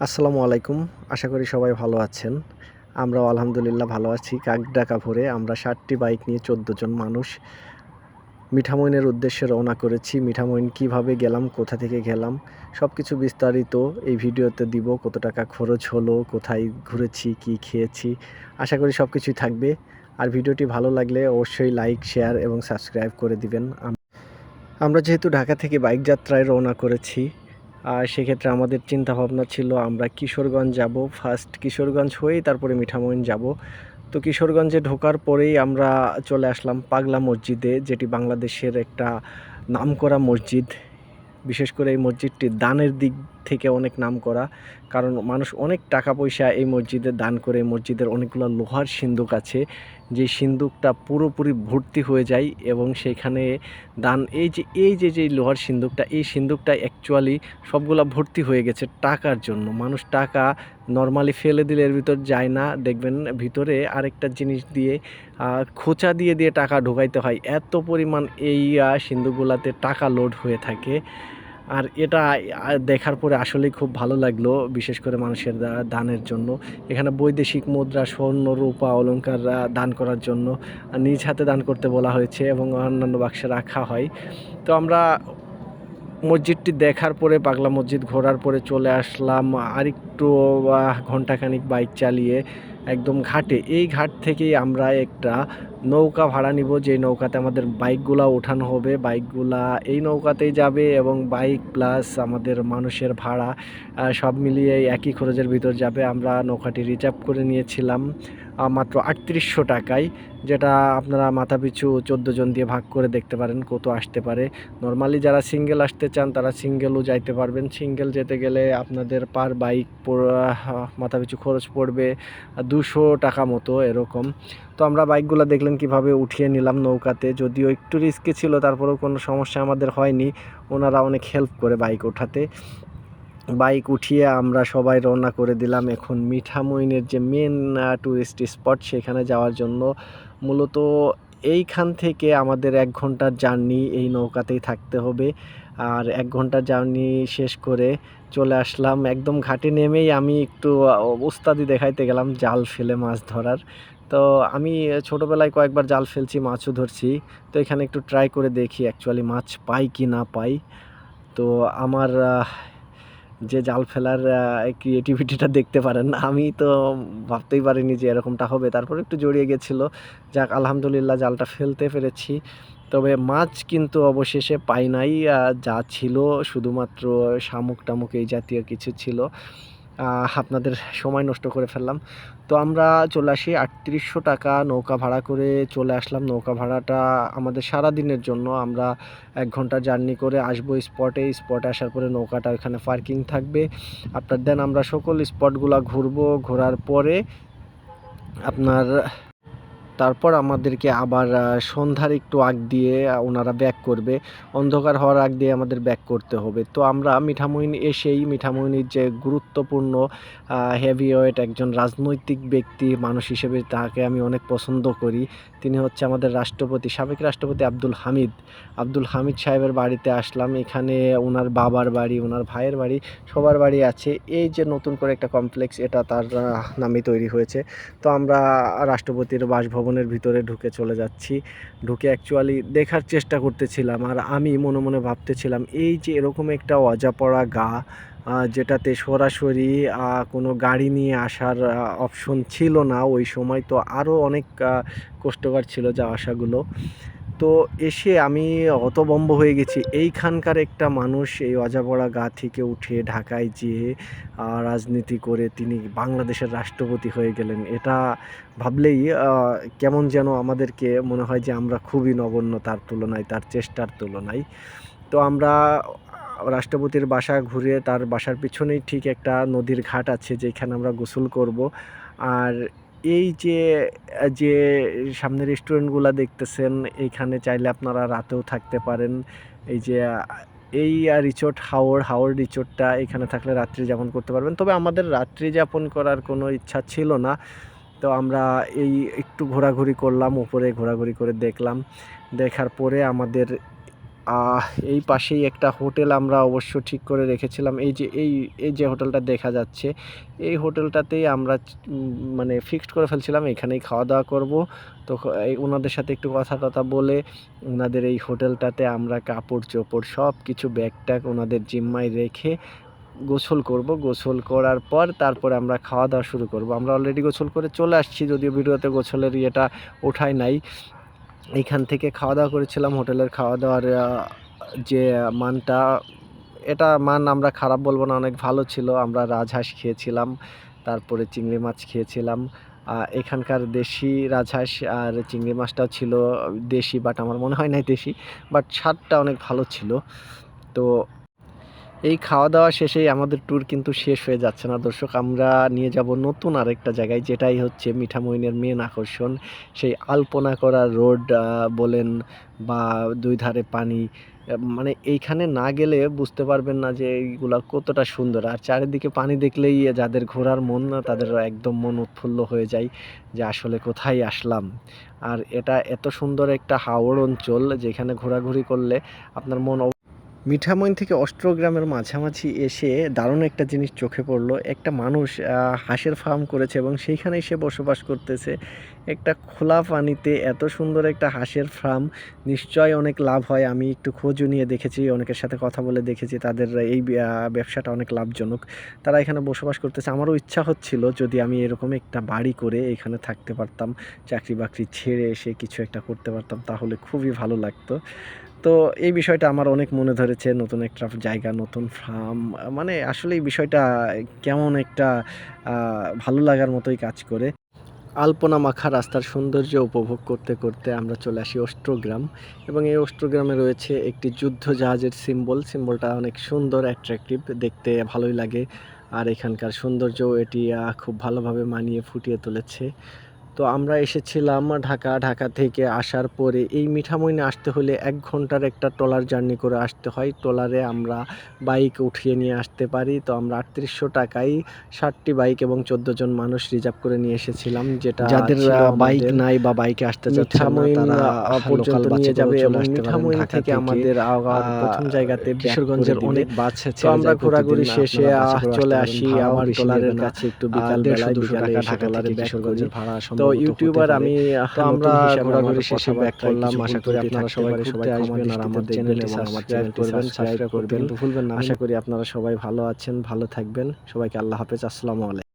আসসালামু আলাইকুম। আশা করি সবাই ভালো আছেন। আমরাও আলহামদুলিল্লাহ ভালো আছি। কাকডাকা ভরে আমরা ষাটটি বাইক নিয়ে চোদ্দ জন মানুষ। মিঠামইনের উদ্দেশ্যে রওনা করেছি। মিঠামইন কীভাবে গেলাম, কোথা থেকে গেলাম সব কিছু বিস্তারিত এই ভিডিওতে দিব। কত টাকা খরচ হলো, কোথায় ঘুরেছি, কি খেয়েছি, আশা করি সব কিছুই থাকবে। আর ভিডিওটি ভালো লাগলে অবশ্যই লাইক, শেয়ার এবং সাবস্ক্রাইব করে দিবেন। আমরা যেহেতু ঢাকা থেকে বাইক যাত্রায় রওনা করেছি আর সেক্ষেত্রে আমাদের চিন্তা ভাবনা ছিল, আমরা কিশোরগঞ্জ যাব। ফার্স্ট কিশোরগঞ্জ হয়েই তারপরে মিঠামইন যাব। তো কিশোরগঞ্জে ঢোকার পরেই আমরা চলে আসলাম পাগলা মসজিদে, যেটি বাংলাদেশের একটা নামকরা মসজিদ। বিশেষ করে এই মসজিদটি দানের দিক থেকে অনেক নাম করা কারণ মানুষ অনেক টাকা পয়সা এই মসজিদে দান করে মসজিদের অনেকগুলো লোহার সিন্দুক আছে। যে সিন্দুকটা পুরোপুরি ভর্তি হয়ে যায় এবং সেখানে দান, এই যে এই যে যে লোহার সিন্দুকটা, এই সিন্দুকটা অ্যাকচুয়ালি সবগুলা ভর্তি হয়ে গেছে টাকার জন্য। মানুষ টাকা নর্মালি ফেলে দিলে এর ভিতর যায় না। দেখবেন ভিতরে আরেকটা জিনিস দিয়ে খোঁচা দিয়ে দিয়ে টাকা ঢোকাইতে হয়। এত পরিমাণ এই সিন্দুকগুলাতে টাকা লোড হয়ে থাকে। আর এটা দেখার পরে আসলেই খুব ভালো লাগল বিশেষ করে মানুষের দানের জন্য। এখানে বৈদেশিক মুদ্রা স্বর্ণ রূপা অলংকার আহ, দান করার জন্য নিজ হাতে দান করতে বলা হয়েছে এবং অন্যান্য বাক্সে রাখা হয়। তো আমরা মসজিদটি দেখার পরে পাগলা মসজিদ ঘোরার পরে চলে আসলাম আরেকটু ঘন্টাখানিক বাইক চালিয়ে। একদম ঘাটে। এই ঘাট থেকেই আমরা একটা নৌকা ভাড়া নিব, যে নৌকাতে আমাদের বাইকগুলা ওঠানো হবে। বাইকগুলা এই নৌকাতেই যাবে এবং বাইক প্লাস আমাদের মানুষের ভাড়া সব মিলিয়ে একই খরচের ভিতর যাবে। আমরা নৌকাটি রিজার্ভ করে নিয়েছিলাম মাত্র আটত্রিশশো টাকায়, যেটা আপনারা মাথাপিছু চোদ্দ জন দিয়ে ভাগ করে দেখতে পারেন কত আসতে পারে। নর্মালি যারা সিঙ্গেল আসতে চান, তারা সিঙ্গেলও যাইতে পারবেন। সিঙ্গেল যেতে গেলে আপনাদের পার বাইক মাথাপিছু খরচ পড়বে। দুশো টাকা মতো এরকম। তো আমরা বাইকগুলো দেখলেন কীভাবে উঠিয়ে নিলাম নৌকাতে। যদিও একটু রিস্কি ছিল, তারপরেও কোনো সমস্যা আমাদের হয়নি। ওনারা অনেক হেল্প করে বাইক ওঠাতে। বাইক উঠিয়ে আমরা সবাই রওনা করে দিলাম এখন মিঠামইনের যে মেন ট্যুরিস্ট স্পট সেখানে যাওয়ার জন্য। মূলত এইখান থেকে আমাদের এক ঘণ্টার জার্নি এই নৌকাতেই থাকতে হবে। আর এক ঘণ্টার জার্নি শেষ করে চলে আসলাম। একদম ঘাটে নেমেই আমি একটু উস্তাদি দেখাইতে গেলাম জাল ফেলে মাছ ধরার। তো আমি ছোটোবেলায় কয়েকবার জাল ফেলছি, মাছও ধরছি। তো এখানে একটু ট্রাই করে দেখি অ্যাকচুয়ালি মাছ পাই কি না পাই। তো আমার যে জাল ফেলার ক্রিয়েটিভিটিটা দেখতে পারেন। আমি তো ভাবতেই পারিনি যে এরকমটা হবে। তারপর একটু জড়িয়ে গেছিল। যাক, আলহামদুলিল্লাহ জালটা ফেলতে পেরেছি। তবে মাছ কিন্তু অবশেষে পাই নাই। যা ছিল, শুধুমাত্র শামুক টামুক এই জাতীয় কিছু ছিল। আপনাদের সময় নষ্ট করে ফেললাম। তো আমরা চলে আসি আটত্রিশশো টাকা নৌকা ভাড়া করে চলে আসলাম। নৌকা ভাড়াটা আমাদের সারা দিনের জন্য। আমরা এক ঘণ্টা জার্নি করে আসব স্পটে। স্পটে আসার পরে নৌকাটা ওখানে পার্কিং থাকবে। আপনার দেন আমরা সকল স্পটগুলো ঘুরবো। ঘোরার পরে আপনার তারপর আমাদেরকে আবার সন্ধ্যার একটু আগ দিয়ে ওনারা ব্যাক করবে। অন্ধকার হওয়ার আগ দিয়ে আমাদের ব্যাক করতে হবে। তো আমরা মিঠামইন এসেই মিঠামইনির যে গুরুত্বপূর্ণ হেভিওয়েট একজন রাজনৈতিক ব্যক্তি, মানুষ হিসেবে তাকে আমি অনেক পছন্দ করি। তিনি হচ্ছে আমাদের রাষ্ট্রপতি, সাবেক রাষ্ট্রপতি আব্দুল হামিদ। আব্দুল হামিদ সাহেবের বাড়িতে আসলাম, এখানে ওনার বাবার বাড়ি ওনার ভাইয়ের বাড়ি, সবার বাড়ি আছে। এই যে নতুন করে একটা কমপ্লেক্স এটা তার নামে তৈরি হয়েছে। তো আমরা রাষ্ট্রপতির বাসভবনের ভিতরে ঢুকে চলে যাচ্ছি। ঢুকে অ্যাকচুয়ালি দেখার চেষ্টা করতেছিলাম, আর আমি মনে মনে ভাবতেছিলাম, এই যে এরকম একটা অজাপড়া গা যেটাতে সরাসরি কোনো গাড়ি নিয়ে আসার অপশন ছিল না। ওই সময় তো আরও অনেক কষ্টকর ছিল যা আসাগুলো তো এসে আমি হতবম্ব হয়ে গেছি। এইখানকার একটা মানুষ এই অজাপড়া গা থেকে উঠে ঢাকায় যেয়ে রাজনীতি করে তিনি বাংলাদেশের রাষ্ট্রপতি হয়ে গেলেন। এটা ভাবলেই কেমন যেন আমাদেরকে মনে হয় যে আমরা খুবই নগণ্য তার তুলনায়, তার চেষ্টার তুলনায়। তো আমরা রাষ্ট্রপতির বাসা ঘুরে তার বাসার পিছনেই ঠিক একটা নদীর ঘাট আছে যেখানে আমরা গোসল করব। আর এই যে যে সামনে রেস্টুরেন্টগুলো দেখতেছেন এইখানে চাইলে আপনারা রাতেও থাকতে পারেন। এই যে, এই রিচোর্ট হাওর হাওর রিচোর্টটা এখানে থাকলে রাত্রি যাপন করতে পারবেন। তবে আমাদের রাত্রি যাপন করার কোনো ইচ্ছা ছিল না। তো আমরা এই একটু ঘোরাঘুরি করলাম উপরে ঘোরাঘুরি করে দেখলাম। দেখার পরে আমাদের এই পাশেই একটা হোটেল আমরা অবশ্য ঠিক করে রেখেছিলাম। এই যে, এই এই যে হোটেলটা দেখা যাচ্ছে, এই হোটেলটাতেই আমরা মানে ফিক্সড করে ফেলছিলাম, এখানেই খাওয়া দাওয়া করব। তো ওনাদের সাথে একটু কথা টথা বলে ওনাদের এই হোটেলটাতে আমরা কাপড় চোপড় সব কিছু ব্যাগ ট্যাগ ওনাদের জিম্মায় রেখে গোসল করব। গোসল করার পর তারপরে আমরা খাওয়া দাওয়া শুরু করব। আমরা অলরেডি গোসল করে চলে আসছি, যদিও ভিডিওতে গোসলের ইয়েটা ওঠাই নাই। এইখান থেকে খাওয়া দাওয়া করেছিলাম। হোটেলের খাওয়া দাওয়ার যে মানটা, এটা মান আমরা খারাপ বলব না, অনেক ভালো ছিল। আমরা রাজহাঁস খেয়েছিলাম, তারপরে চিংড়ি মাছ খেয়েছিলাম। এখানকার দেশি রাজহাঁস আর চিংড়ি মাছটাও ছিল দেশি বাট আমার মনে হয় না দেশি বাট স্বাদটা অনেক ভালো ছিল। তো এই খাওয়া দাওয়া শেষেই আমাদের ট্যুর কিন্তু শেষ হয়ে যাচ্ছে না। দর্শক, আমরা নিয়ে যাব নতুন আরেকটা জায়গায়, যেটাই হচ্ছে মিঠামইনের মেন আকর্ষণ। সেই আলপনা করা রোড বলেন বা দুই ধারে পানি মানে এইখানে না গেলে বুঝতে পারবেন না যে এইগুলা কতটা সুন্দর। আর চারিদিকে পানি দেখলেই যাদের ঘোরার মন না তাদের একদম মন উৎফুল্ল হয়ে যায় যে আসলে কোথায় আসলাম। আর এটা এত সুন্দর একটা হাওড় অঞ্চল, যেখানে ঘোরাঘুরি করলে আপনার মন মিঠামইন থেকে অষ্টগ্রামের মাঝামাঝি এসে দারুণ একটা জিনিস চোখে পড়ল। একটা মানুষ হাঁসের ফার্ম করেছে এবং সেইখানেই সে বসবাস করতেছে। একটা খোলা পানিতে এত সুন্দর একটা হাঁসের ফার্ম নিশ্চয় অনেক লাভ হয়। আমি একটু খোঁজও নিয়ে দেখেছি, অনেকের সাথে কথা বলে দেখেছি, তাদের এই ব্যবসাটা অনেক লাভজনক। তারা এখানে বসবাস করতেছে। আমারও ইচ্ছা হচ্ছিল যদি আমি এরকম একটা বাড়ি করে এখানে থাকতে পারতাম চাকরি বাকরি ছেড়ে এসে কিছু একটা করতে পারতাম, তাহলে খুবই ভালো লাগতো। তো এই বিষয়টা আমার অনেক মনে ধরেছে, নতুন একটা জায়গা, নতুন ফার্ম মানে আসলে এই বিষয়টা কেমন একটা ভালো লাগার মতোই কাজ করে। আলপনা মাখা রাস্তার সৌন্দর্য উপভোগ করতে করতে আমরা চলে আসি অষ্টগ্রাম এবং এই অষ্টগ্রামে রয়েছে একটি যুদ্ধ জাহাজের সিম্বল সিম্বলটা অনেক সুন্দর অ্যাট্রাকটিভ দেখতে ভালোই লাগে। আর এখানকার সৌন্দর্য এটি খুব ভালোভাবে মানিয়ে ফুটিয়ে তুলেছে। তো আমরা এসেছিলাম ঢাকা ঢাকা থেকে আসার পরে এই মিঠামইনে আসতে হলে এক ঘণ্টার একটা ট্রলার জার্নি করে আসতে হয়। ট্রলারে আমরা বাইক উঠিয়ে নিয়ে আসতে পারি। তো আমরা আটত্রিশশো টাকায় ষাটটি বাইক এবং চোদ্দ জন মানুষ রিজার্ভ করে নিয়ে এসেছিলাম যেটা যাদের, বাইক নাই বা বাইকে আসতে মিঠামইন, পর্যন্ত নিয়ে যাবে এবং মিঠামইন থেকে। আমাদের প্রথম জায়গাতে কিশোরগঞ্জের অনেক বাসে ছেড়ে আমরা ঘোরাঘুরি শেষে চলে আসি বেশি ট্রলারের কাছে একটু বিকাল বেলায় বিকালে ঢাকা ট্রলারে করি কিশোরগঞ্জের ভাড়া তো ইউটিউবার আমি আমরা ঘোরাঘুরি শেষে ব্যাক করলাম আশা করি আপনারা সবাই সবাই ক্ষমা আর আমার চ্যানেলটি সাবস্ক্রাইব করবেন সাবস্ক্রাইব করবেন। ভুলবেন না আশা করি আপনারা সবাই ভালো আছেন ভালো থাকবেন। সবাইকে আল্লাহ হাফেজ। আসসালামু আলাইকুম।